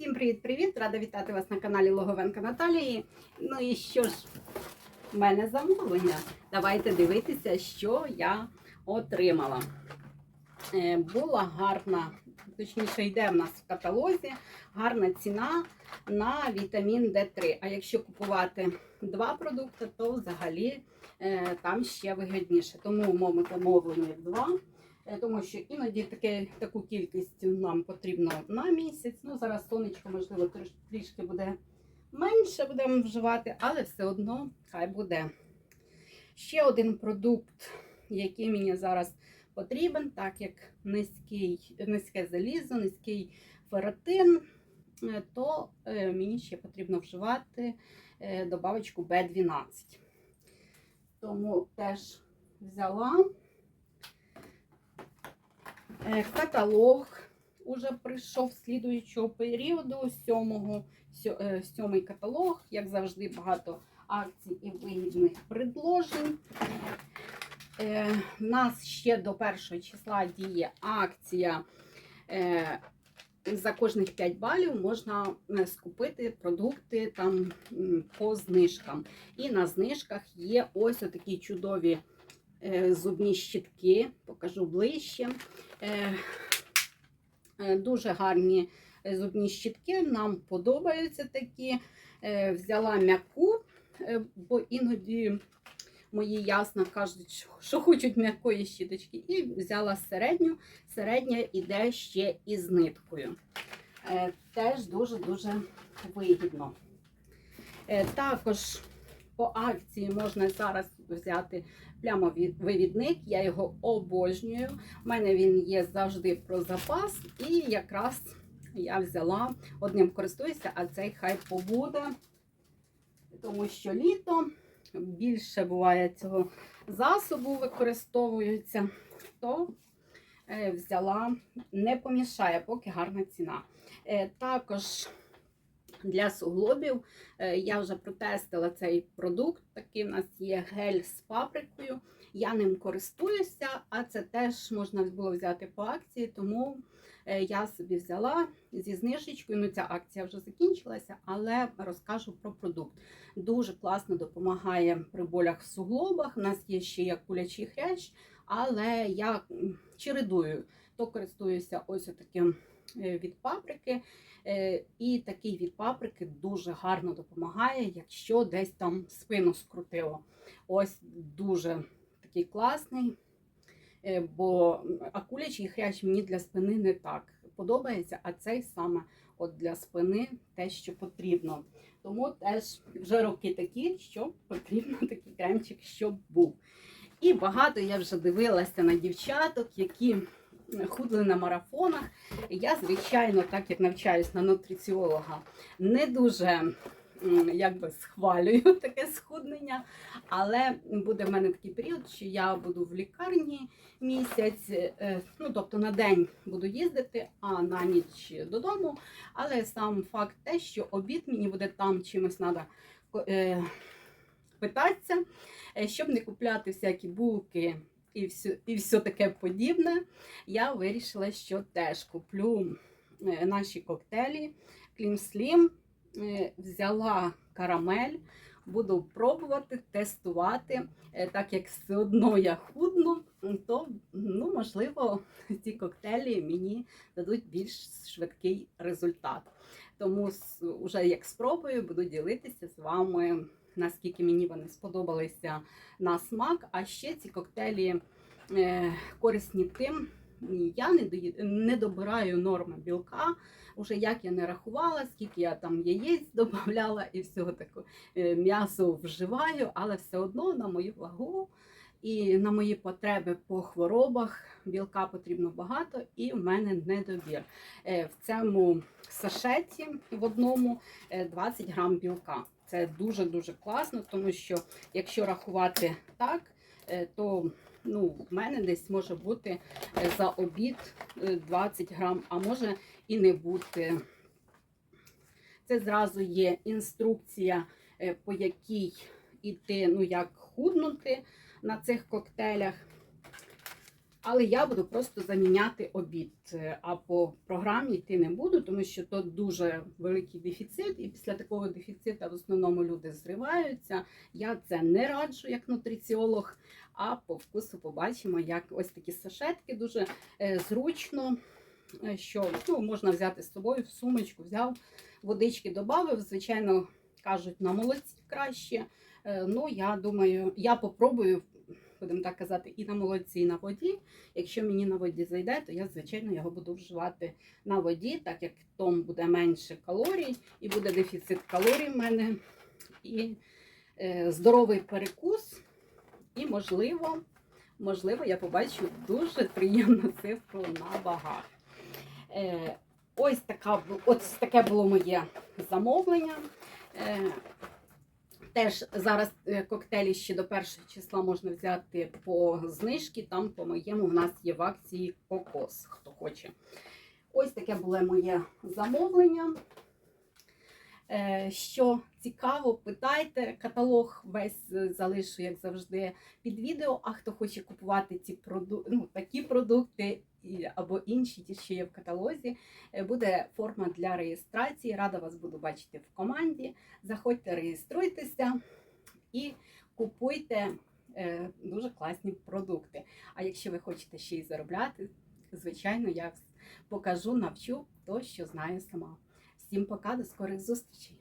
Всім привіт-привіт! Рада вітати вас на каналі Логовенка Наталії. Ну і що ж, в мене замовлення. Давайте дивитися, що я отримала. Е, була гарна, точніше, йде в нас в каталозі гарна ціна на вітамін D3. А якщо купувати два продукти, то взагалі е, там ще вигідніше. Тому в моєму два. Е, Тому що іноді таке, таку кількість нам потрібно на місяць. Ну, зараз сонечко, можливо, трішки буде менше будемо вживати, але все одно хай буде. Ще один продукт, який мені зараз потрібен, так як низький, низьке залізо, низький ферритин, е, то е, мені ще потрібно вживати добавочку B12. Тому теж взяла. Е, Каталог уже прийшов слідуючого періоду, сьомого, е, сьомий каталог, як завжди, багато акцій і вигідних предложень. Е, У нас ще до 1 числа діє акція. е, За кожних 5 балів можна е, скупити продукти там по знижкам. І на знижках є ось такі чудові е, зубні щітки, покажу ближче. Е, е, Дуже гарні е, зубні щітки, нам подобаються такі. Е, Взяла м'яку, е, бо іноді мої ясно кажуть, що- хочуть м'якої щіточки. І взяла середню. Середня іде ще із ниткою. Е, Теж дуже-дуже вигідно. Е, Також по акції можна зараз взяти плямовий вивідник. Я його обожнюю. У мене він є завжди про запас. І якраз я взяла, одним користуюся, а цей хай побуде, тому що літо більше буває цього засобу використовується, то е, взяла, не помішає, поки гарна ціна. Е, Також для суглобів е, я вже протестила цей продукт. Такий у нас є гель з паприкою. Я ним користуюся, а це теж можна було взяти по акції, тому е, я собі взяла зі знижечкою. Ну, ця акція вже закінчилася, але розкажу про продукт. Дуже класно допомагає при болях в суглобах. У нас є ще як кулячий хрящ, але я чередую, то користуюся ось таким від паприки. Е, І такий від паприки дуже гарно допомагає, якщо десь там спину скрутило. Ось дуже такий класний, е, бо акулячий хрящ мені для спини не так подобається, а цей саме от для спини те, що потрібно. Тому теж вже роки такі, що потрібно такий кремчик, щоб був. І багато я вже дивилася на дівчаток, які худли на марафонах. Я, звичайно, так як навчаюсь на нутриціолога, не дуже якби схвалюю таке схуднення, але буде в мене такий період, що я буду в лікарні місяць, е, ну тобто на день буду їздити, а на ніч додому. Але сам факт те, що обід мені буде там чимось треба питатися, е, щоб не купляти всякі булки і все, і все таке подібне, я вирішила, що теж куплю е, наші коктейлі Clean Slim. Е, Взяла карамель, буду пробувати, тестувати. Е, Так як все одно я худну, то ну, можливо ці коктейлі мені дадуть більш швидкий результат. Тому уже як спробую, буду ділитися з вами, наскільки мені вони сподобалися на смак. А ще ці коктейлі е, корисні тим. Я не, не добираю норми білка. Уже як я не рахувала, скільки я там яєць додавала і всього такого е, м'ясо вживаю, але все одно на мою вагу і на мої потреби по хворобах білка потрібно багато, і в мене недобір. Е, В цьому сашеті в одному е, 20 грам білка. Це дуже-дуже класно, тому що якщо рахувати так, е, то ну, в мене десь може бути е, за обід е, 20 грам, а може і не бути. Це зразу є інструкція, е, по якій іти, ну як худнути на цих коктейлях. Але я буду просто заміняти обід. Е, А по програмі йти не буду, тому що то дуже великий дефіцит, і після такого дефіциту в основному люди зриваються. Я це не раджу як нутриціолог. А по вкусу побачимо, як ось такі сашетки дуже е, зручно, е, що ну, можна взяти з собою в сумочку, взяв, водички додав. Звичайно, кажуть, на молоці краще. Ну, я думаю, я попробую, будемо так казати, і на молоці, і на воді. Якщо мені на воді зайде, то я, звичайно, його буду вживати на воді, так як там буде менше калорій, і буде дефіцит калорій в мене, і е, здоровий перекус. І, можливо, можливо, я побачу дуже приємну цифру на вагах. Е, ось, така, ось таке було моє замовлення. Теж зараз е, коктейлі ще до першого числа можна взяти по знижці. Там, по-моєму, в нас є в акції кокос, хто хоче. Ось таке було моє замовлення. Е, Що цікаво, питайте. Каталог весь е, залишу, як завжди, під відео. А хто хоче купувати ці проду... ну, такі продукти або інші, ті, що є в каталозі, е, буде форма для реєстрації. Рада вас буду бачити в команді. Заходьте, реєструйтеся і купуйте е, дуже класні продукти. А якщо ви хочете ще й заробляти, звичайно, я покажу, навчу то, що знаю сама. Всім пока, до скорих зустрічей!